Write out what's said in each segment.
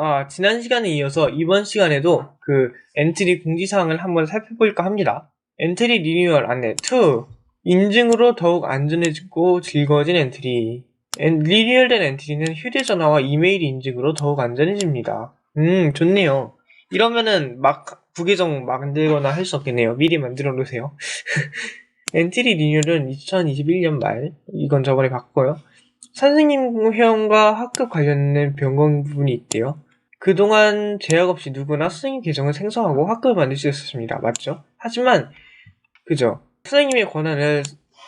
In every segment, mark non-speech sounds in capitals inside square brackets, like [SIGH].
아, 지난 시간에 이어서 이번 시간에도 그 엔트리 공지사항을 한번 살펴볼까 합니다. 엔트리 리뉴얼 안내 2. 인증으로 더욱 안전해지고 즐거워진 엔트리. 엔- 리뉴얼된 엔트리는 휴대전화와 이메일 인증으로 더욱 안전해집니다. 음, 좋네요. 이러면은 막 부계정 만들거나 할 수 없겠네요. 미리 만들어 놓으세요. [LAUGHS] 엔트리 리뉴얼은 2021년 말, 이건 저번에 봤고요. 선생님 회원과 학급 관련된 변경 부분이 있대요. 그동안 제약 없이 누구나 선생님 계정을 생성하고 학급을 만들 수 있었습니다. 맞죠? 하지만, 그죠? 선생님의 권한을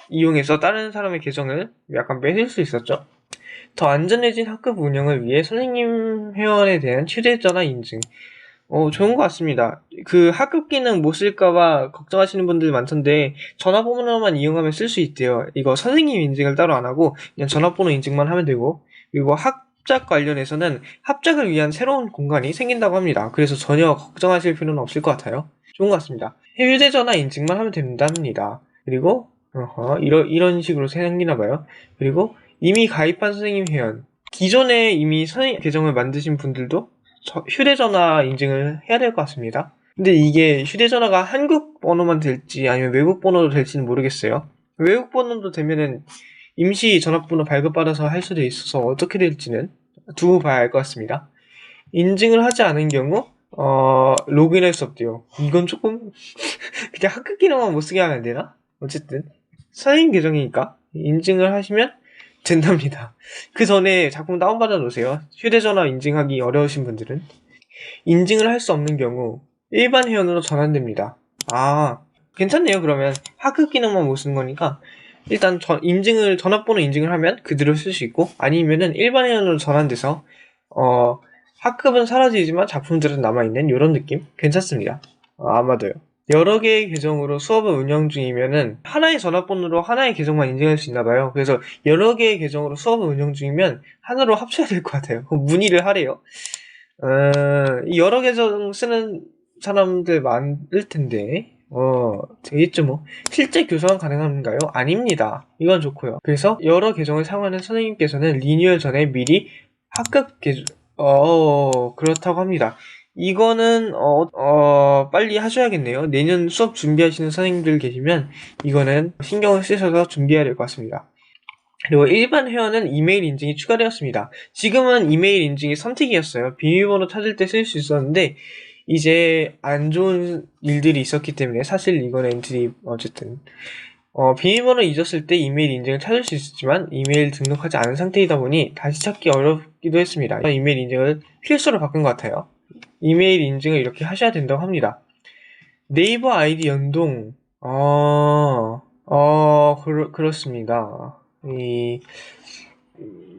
이용해서 다른 사람의 계정을 약간 뺏을 수 있었죠? 더 안전해진 학급 운영을 위해 선생님 회원에 대한 휴대전화 인증. 어, 좋은 것 같습니다. 그 학급 기능 못 쓸까봐 걱정하시는 분들 많던데, 전화번호만 이용하면 쓸 수 있대요. 이거 선생님 인증을 따로 안 하고, 그냥 전화번호 인증만 하면 되고, 그리고 합작 관련해서는 합작을 위한 새로운 공간이 생긴다고 합니다. 그래서 전혀 걱정하실 필요는 없을 것 같아요. 좋은 것 같습니다. 휴대전화 인증만 하면 된답니다. 그리고, 어허, 이런, 이런 식으로 생기나 봐요. 그리고, 이미 가입한 선생님 회원. 기존에 이미 선생님 계정을 만드신 분들도 저- 휴대전화 인증을 해야 될 것 같습니다. 근데 이게 휴대전화가 한국 번호만 될지 아니면 외국 번호도 될지는 모르겠어요. 외국 번호도 되면은 임시 전화번호 발급받아서 할 수도 있어서 어떻게 될지는 두고 봐야 할 것 같습니다. 인증을 하지 않은 경우 어, 로그인할 수 없대요. 이건 조금 [LAUGHS] 그냥 학급 기능만 못 쓰게 하면 안 되나? 어쨌든 선생님 계정이니까 인증을 하시면 된답니다. 그 전에 작품 다운받아 놓으세요. 휴대전화 인증하기 어려우신 분들은. 인증을 할 수 없는 경우 일반 회원으로 전환됩니다. 아, 괜찮네요. 그러면 학급 기능만 못 쓰는 거니까 일단 전- 인증을 전화번호 인증을 하면 그대로 쓸 수 있고 아니면은 일반 회원으로 전환돼서 어 학급은 사라지지만 작품들은 남아있는 이런 느낌 괜찮습니다. 아, 아마도요. 여러 개의 계정으로 수업을 운영 중이면은 하나의 전화번호로 하나의 계정만 인증할 수 있나 봐요. 그래서 여러 개의 계정으로 수업을 운영 중이면 하나로 합쳐야 될 것 같아요. 문의를 하래요. 어, 이 여러 계정 쓰는 사람들 많을 텐데, 어, 되겠죠 뭐. 실제 교사가 가능한가요? 아닙니다. 이건 좋고요. 그래서 여러 계정을 사용하는 선생님께서는 리뉴얼 전에 미리 학급 계정, 어, 그렇다고 합니다. 이거는, 어, 어, 빨리 하셔야겠네요. 내년 수업 준비하시는 선생님들 계시면, 이거는 신경을 쓰셔서 준비해야 될 것 같습니다. 그리고 일반 회원은 이메일 인증이 추가되었습니다. 지금은 이메일 인증이 선택이었어요. 비밀번호 찾을 때 쓸 수 있었는데, 이제 안 좋은 일들이 있었기 때문에 사실 이거는 엔트리 어쨌든 어, 비밀번호 잊었을 때 이메일 인증을 찾을 수 있었지만 이메일 등록하지 않은 상태이다 보니 다시 찾기 어렵기도 했습니다. 이메일 인증을 필수로 바꾼 것 같아요. 이메일 인증을 이렇게 하셔야 된다고 합니다. 네이버 아이디 연동 어, 어 그렇, 그렇습니다. 이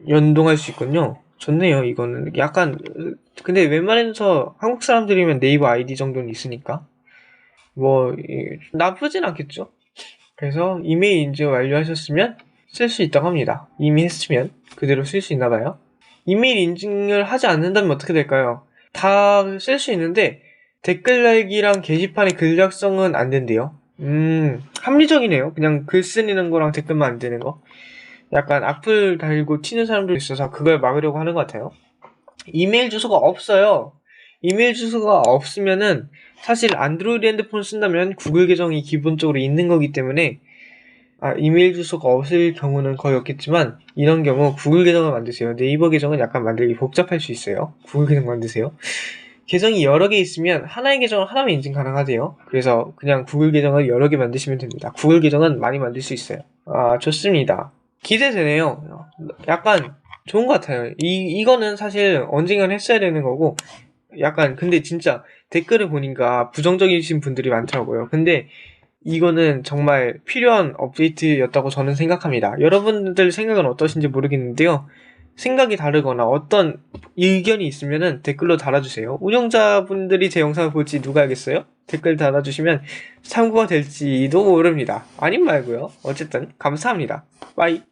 연동할 수 있군요. 좋네요. 이거는 약간 근데 웬만해서 한국 사람들이면 네이버 아이디 정도는 있으니까 뭐 이, 나쁘진 않겠죠. 그래서 이메일 인증 완료하셨으면 쓸 수 있다고 합니다. 이미 했으면 그대로 쓸 수 있나 봐요. 이메일 인증을 하지 않는다면 어떻게 될까요? 다 쓸 수 있는데 댓글 달기랑 게시판의 글 작성은 안 된대요. 음, 합리적이네요. 그냥 글 쓰는 거랑 댓글만 안 되는 거. 약간 악플 달고 튀는 사람도 있어서 그걸 막으려고 하는 것 같아요. 이메일 주소가 없어요. 이메일 주소가 없으면은 사실 안드로이드 핸드폰 쓴다면 구글 계정이 기본적으로 있는 거기 때문에 아, 이메일 주소가 없을 경우는 거의 없겠지만 이런 경우 구글 계정을 만드세요. 네이버 계정은 약간 만들기 복잡할 수 있어요. 구글 계정 만드세요. 계정이 여러 개 있으면 하나의 계정을 하나만 인증 가능하대요. 그래서 그냥 구글 계정을 여러 개 만드시면 됩니다. 구글 계정은 많이 만들 수 있어요. 아, 좋습니다. 기대되네요. 약간 좋은 것 같아요. 이, 이거는 사실 언젠간 했어야 되는 거고, 약간, 근데 진짜 댓글을 보니까 부정적이신 분들이 많더라고요. 근데 이거는 정말 필요한 업데이트였다고 저는 생각합니다. 여러분들 생각은 어떠신지 모르겠는데요. 생각이 다르거나 어떤 의견이 있으면은 댓글로 달아주세요. 운영자분들이 제 영상을 볼지 누가 알겠어요? 댓글 달아주시면 참고가 될지도 모릅니다. 아님 말고요. 어쨌든 감사합니다. 빠이.